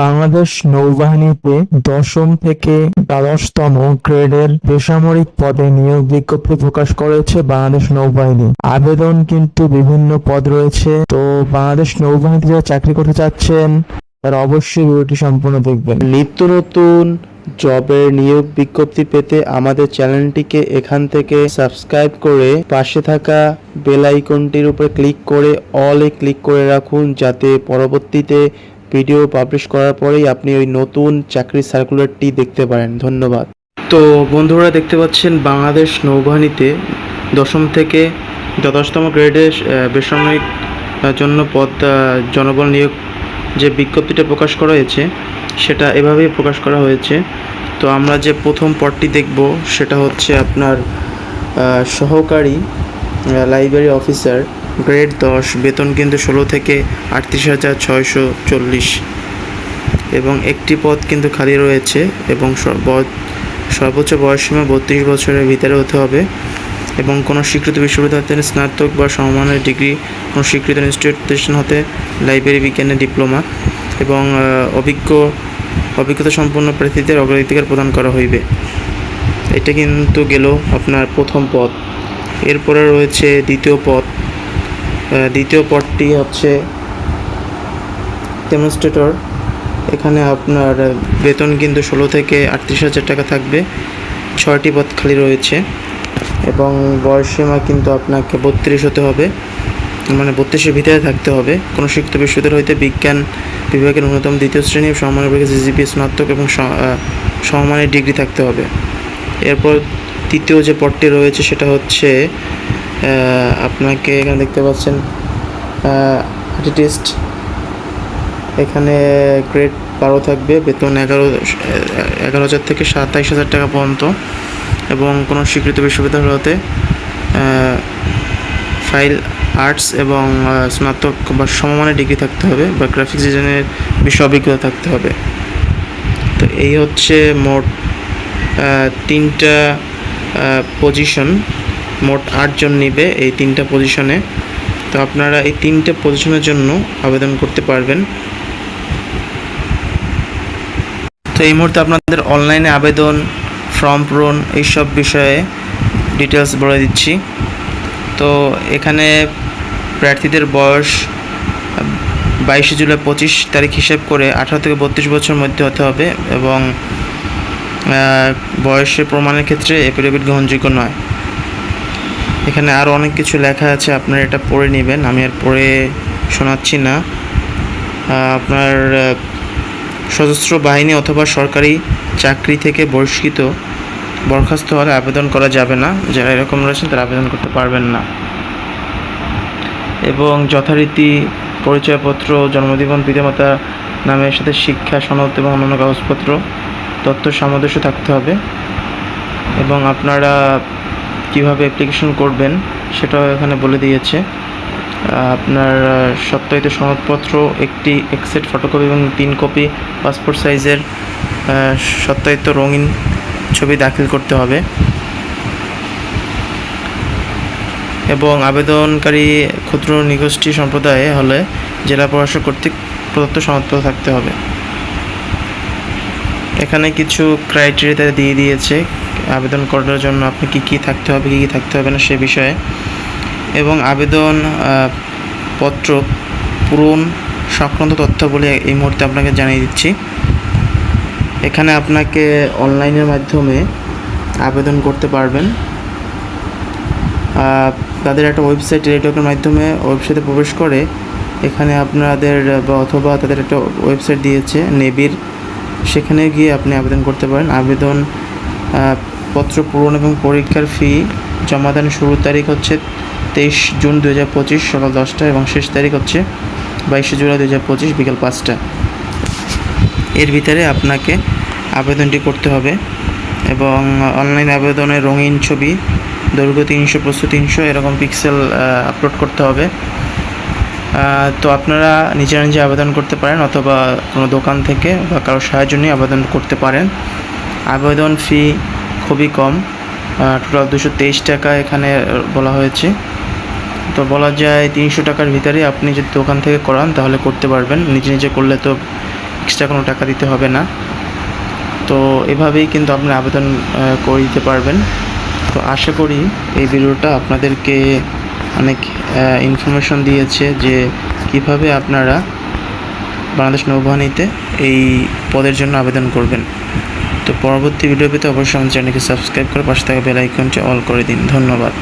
বাংলাদেশ নৌবাহিনীতে দশম থেকে দ্বাদশতম গ্রেডের বেসামরিক পদে নিয়োগ বিজ্ঞপ্তি প্রকাশ করেছে বাংলাদেশ নৌবাহিনী। আবেদন কিন্তু বিভিন্ন পদ রয়েছে। তো বাংলাদেশ নৌবাহিনীতে যারা চাকরি করতে চাচ্ছেন, তারা অবশ্যই ভিডিওটি সম্পূর্ণ দেখবেন। নিত্য নতুন জবের নিয়োগ বিজ্ঞপ্তি পেতে আমাদের চ্যানেলটিকে এখান থেকে সাবস্ক্রাইব করে পাশে থাকা বেল আইকনটির উপর ক্লিক করে অলে ক্লিক করে রাখুন, যাতে পরবর্তীতে ভিডিও পাবলিশ করার পরেই আপনি ওই নতুন চাকরির সার্কুলারটি দেখতে পারেন। ধন্যবাদ। তো বন্ধুরা দেখতে পাচ্ছেন বাংলাদেশ নৌবাহিনীতে দশম থেকে দ্বাদশতম গ্রেডে বেসামরিক জন্য পদ জনবল নিয়োগ যে বিজ্ঞপ্তিটা প্রকাশ করা হয়েছে, সেটা এভাবেই প্রকাশ করা হয়েছে। তো আমরা যে প্রথম পদটি দেখব, সেটা হচ্ছে আপনার সহকারী লাইব্রেরি অফিসার গ্রেড দশ, বেতন কিন্তু ষোলো থেকে আটত্রিশ হাজার ছয়শো চল্লিশ। এবং একটি পদ কিন্তু খালি রয়েছে এবং সর্বোচ্চ বয়সসীমা বত্রিশ বছরের ভিতরে হতে হবে। এবং কোনো স্বীকৃত বিশ্ববিদ্যালয় থেকে স্নাতক বা সমমানের ডিগ্রি, কোনো স্বীকৃত ইনস্টিটিউট প্রতিষ্ঠান হতে লাইব্রেরি বিজ্ঞানের ডিপ্লোমা এবং অভিজ্ঞ, অভিজ্ঞতা সম্পন্ন প্রার্থীদের অগ্রাধিকার প্রদান করা হইবে। এটা কিন্তু গেল আপনার প্রথম পদ। এরপরে রয়েছে দ্বিতীয় পদ। দ্বিতীয় পদটি হচ্ছে ডেমনস্ট্রেটর এখানে আপনার বেতন কিন্তু ষোলো থেকে আটত্রিশ হাজার টাকা থাকবে। ছয়টি পদ খালি রয়েছে এবং বয়সসীমা কিন্তু আপনাকে বত্রিশ হতে হবে। মানে বত্রিশের ভিতরে থাকতে হবে। কোনো শিক্ষিত বিশ্ববিদ্যালয় হইতে বিজ্ঞান বিভাগের ন্যূনতম দ্বিতীয় শ্রেণি সমমানের বিভাগে জিজিপি স্নাতক এবং সমমানের ডিগ্রি থাকতে হবে। এরপর তৃতীয় যে পদটি রয়েছে সেটা হচ্ছে আপনাকে এখানে দেখতে পাচ্ছেন আর্টিস্ট এখানে গ্রেড বারো থাকবে, বেতন এগারো এগারো হাজার থেকে সাতাইশ হাজার টাকা পর্যন্ত এবং কোনো স্বীকৃত বিশ্ববিদ্যালয় হতে ফাইল আর্টস এবং স্নাতক বা সমমানের ডিগ্রি থাকতে হবে বা গ্রাফিক্স ডিজাইনের বিষয় অভিজ্ঞতা থাকতে হবে। তো এই হচ্ছে মোট তিনটা পজিশন মোট আটজন নিবে এই তিনটা পজিশনে তো আপনারা এই তিনটে পজিশনের জন্য আবেদন করতে পারবেন। তো এই মুহূর্তে আপনাদের অনলাইনে আবেদন ফর্ম পূরণ এইসব বিষয়ে ডিটেলস বলে দিচ্ছি। তো এখানে প্রার্থীদের বয়স বাইশে জুলাই পঁচিশ তারিখ হিসেব করে আঠারো থেকে বত্রিশ বছর মধ্যে হতে হবে এবং বয়সের প্রমাণের ক্ষেত্রে এফিডেভিট গ্রহণযোগ্য নয়। এখানে আরও অনেক কিছু লেখা আছে, আপনারা এটা পড়ে নেবেন, আমি আর পড়ে শোনাচ্ছি না। আপনার সশস্ত্র বাহিনী অথবা সরকারি চাকরি থেকে বহিষ্কৃত বরখাস্ত হলে আবেদন করা যাবে না। যারা এরকম রয়েছেন তারা আবেদন করতে পারবেন না। এবং যথারীতি পরিচয়পত্র, জন্মদিবন, পিতামাতা নামের সাথে শিক্ষা, সনদ এবং অন্যান্য কাগজপত্র, তথ্য সামঞ্জস্য থাকতে হবে। এবং আপনারা কীভাবে অ্যাপ্লিকেশন করবেন সেটাও এখানে বলে দিয়েছে। আপনার সত্যায়িত সনদপত্র, একটি এক্সেট ফটোকপি এবং তিন কপি পাসপোর্ট সাইজের সত্যায়িত রঙিন ছবি দাখিল করতে হবে। এবং আবেদনকারী ক্ষুদ্র নিগোষ্ঠী সম্প্রদায়ে হলে জেলা প্রশাসক কর্তৃক প্রদত্ত সনদপত্র থাকতে হবে। এখানে কিছু ক্রাইটেরিয়া দিয়ে দিয়েছে। আবেদন করার জন্য আপনি কি কি থাকতে হবে, কি কি থাকতে হবে না সে বিষয়ে। এবং আবেদন পত্র পূরণ সংক্রান্ত তথ্যাবলী এই মুহূর্তে আপনাকে জানিয়ে দিচ্ছি। এখানে আপনাকে অনলাইনের মাধ্যমে আবেদন করতে পারবেন। তাদের একটা ওয়েবসাইট, টেলিটকের মাধ্যমে ওয়েবসাইটে প্রবেশ করে এখানে আপনাদের বা অথবা তাদের একটা ওয়েবসাইট দিয়েছে নেবির সেখানে গিয়ে আপনি আবেদন করতে পারেন। আবেদন পত্র পূরণ এবং পরীক্ষার ফি জমাদানের শুরুর তারিখ হচ্ছে তেইশ জুন দু হাজার পঁচিশ সকাল দশটা এবং শেষ তারিখ হচ্ছে বাইশে জুলাই দু হাজার পঁচিশ বিকাল পাঁচটা। এর ভিতরে আপনাকে আবেদনটি করতে হবে এবং অনলাইন আবেদনের রঙিন ছবি, দৈর্ঘ্য তিনশো, প্রস্থ তিনশো এরকম পিক্সেল আপলোড করতে হবে। তো আপনারা নিজেরা নিজে আবেদন করতে পারেন অথবা কোনো দোকান থেকে বা কারও সাহায্য নিয়ে আবেদন করতে পারেন। আবেদন ফি খুবই কম টোটাল দুশো তেইশ টাকা এখানে বলা হয়েছে। তো বলা যায় তিনশো টাকার ভিতরে আপনি যদি দোকান থেকে করান তাহলে করতে পারবেন। নিজে নিজে করলে তো এক্সট্রা কোনো টাকা দিতে হবে না। তো এভাবেই কিন্তু আপনি আবেদন করে দিতে পারবেন। তো আশা করি এই ভিডিওটা আপনাদেরকে অনেক ইনফরমেশন দিয়েছে যে কীভাবে আপনারা বাংলাদেশ নৌবাহিনীতে এই পদের জন্য আবেদন করবেন। তো পরবর্তী ভিডিও পেতে অবশ্যই আমার চ্যানেলকে সাবস্ক্রাইব করে পাশে থাকা বেল আইকনটি অল করে দিন। ধন্যবাদ।